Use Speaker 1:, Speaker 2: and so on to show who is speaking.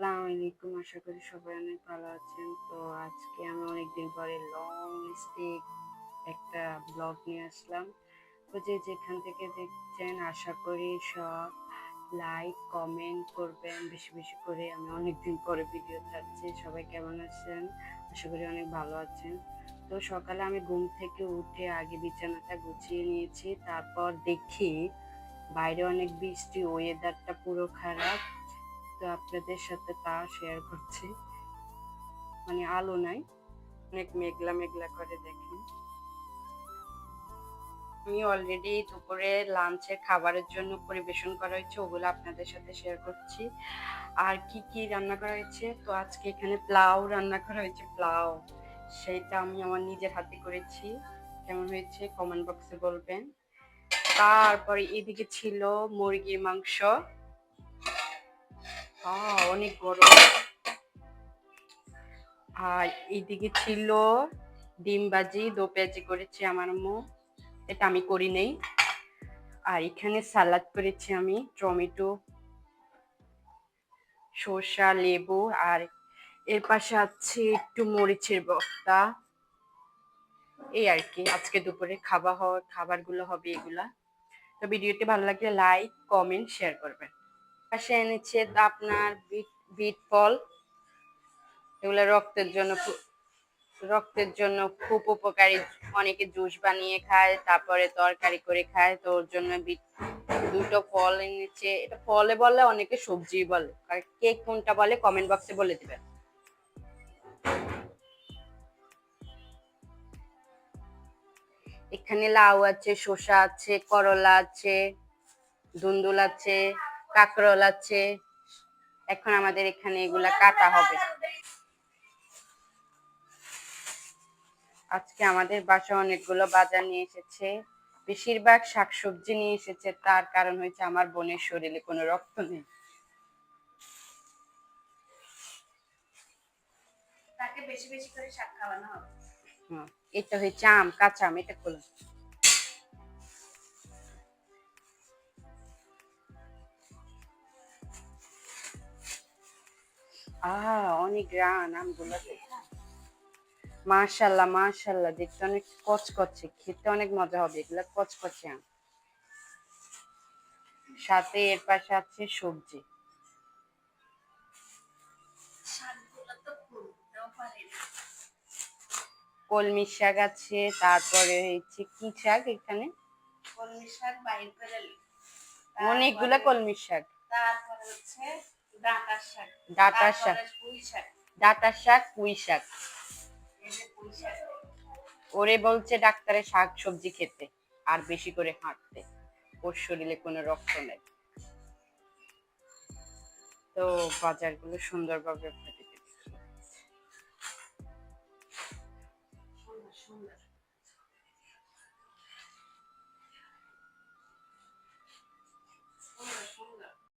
Speaker 1: আসসালামু আলাইকুম। আশা করি সবাই অনেক ভালো আছেন। তো আজকে আমি অনেকদিন পরে লং স্টিক একটা ব্লগ নিয়ে আসলাম। তো যে যেখান থেকে দেখছেন, আশা করি সব লাইক কমেন্ট করবেন। বেশি বেশি করে আমি অনেকদিন পরে ভিডিও ছাড়ছি। সবাই কেমন আছেন? আশা করি অনেক ভালো আছেন। তো সকালে আমি ঘুম থেকে উঠে আগে বিছানাটা গুছিয়ে নিয়েছি। তারপর দেখি বাইরে অনেক বৃষ্টি ওয়েদারটা পুরো খারাপ। তো আপনাদের সাথে তা শেয়ার করছি। মানে আলো নাই, অনেক মেঘলা মেঘলা করে দেখেন। আমি অলরেডি দুপুরে লাঞ্চের খাবারের জন্য পরিবেশন করা হয়েছে, ওগুলো আপনাদের সাথে শেয়ার করছি। আর কি কি রান্না করা হয়েছে? তো আজকে এখানে প্লাউ রান্না করা হয়েছে প্লাউ সেইটা আমি আমার নিজের হাতে করেছি। কেমন হয়েছে কমেন্ট বক্সে বলবেন। তারপরে এদিকে ছিল মুরগির মাংস। অনেক গরম আর এইদিকে ছিল ডিম ভাজি, দো পেঁয়াজি করেছে আমার আম্মু। এটা আমি করি নেই। আর এখানে সালাদ করেছি আমি, টমেটো শসা লেবু, আর এর পাশে আছে একটু মরিচের বস্তা। এই আর কি, আজকে দুপুরে খাবার হওয়ার খাবারগুলো হবে এগুলা। তো ভিডিওটি ভালো লাগলে লাইক, কমেন্ট, শেয়ার করবেন। পাশে এনেছে আপনার বিট বিট ফল। এগুলো রক্তের জন্য রক্তের জন্য খুব উপকারী। অনেকে জুস বানিয়ে খায়, তারপরে তরকারি করে খায়, তো ওর জন্য বিট, দুটো ফল এনেছে। এটা ফলে বলে, অনেকে সবজি বলে। আর কে কোনটা বলে কমেন্ট বক্সে বলে দিবেন। এখানে লাউ আছে, শসা আছে, করলা আছে ধুন্দুল আছে। কাকরল আছে। এখন আমাদের এখানে এগুলা কাটা হবে। আজকে আমাদের বাসা অনেকগুলো বাজার নিয়ে এসেছে। বেশিরভাগ শাকসবজি নিয়ে এসেছে। তার কারণ হয়েছে আমার বোনের শরীরে কোনো রক্ত নেই।
Speaker 2: তাকে বেশি বেশি করে শাক খাওয়ানো হবে।
Speaker 1: এটা হচ্ছে আম কাঁচা আম এটা খোলা। আহ অনেক গ্রান আমগুলো মাশাল্লাহ মাশাল্লাহ দেখতে অনেক কচকচে খেতে অনেক মজা হবে এগুলা কচকচে আম। সাথে এর পাশে আছে সবজি। কলমি শাক আছে তারপরে হচ্ছে কি শাক এখানে?
Speaker 2: কলমি শাক বাইর করে।
Speaker 1: অনেকগুলা কলমি শাক।
Speaker 2: তারপরে হচ্ছে ডাঁটার শাক।
Speaker 1: ডাঁটার শাক।
Speaker 2: পুঁই শাক।
Speaker 1: ডাঁটার পুঁই ওরে বলছে ডাক্তারে শাক সবজি খেতে আর বেশি করে হাঁটতে। ওর শরীরে কোনো রক্ত নেই। তো বাজারগুলো সুন্দরভাবে
Speaker 2: সুন্দর সুন্দর।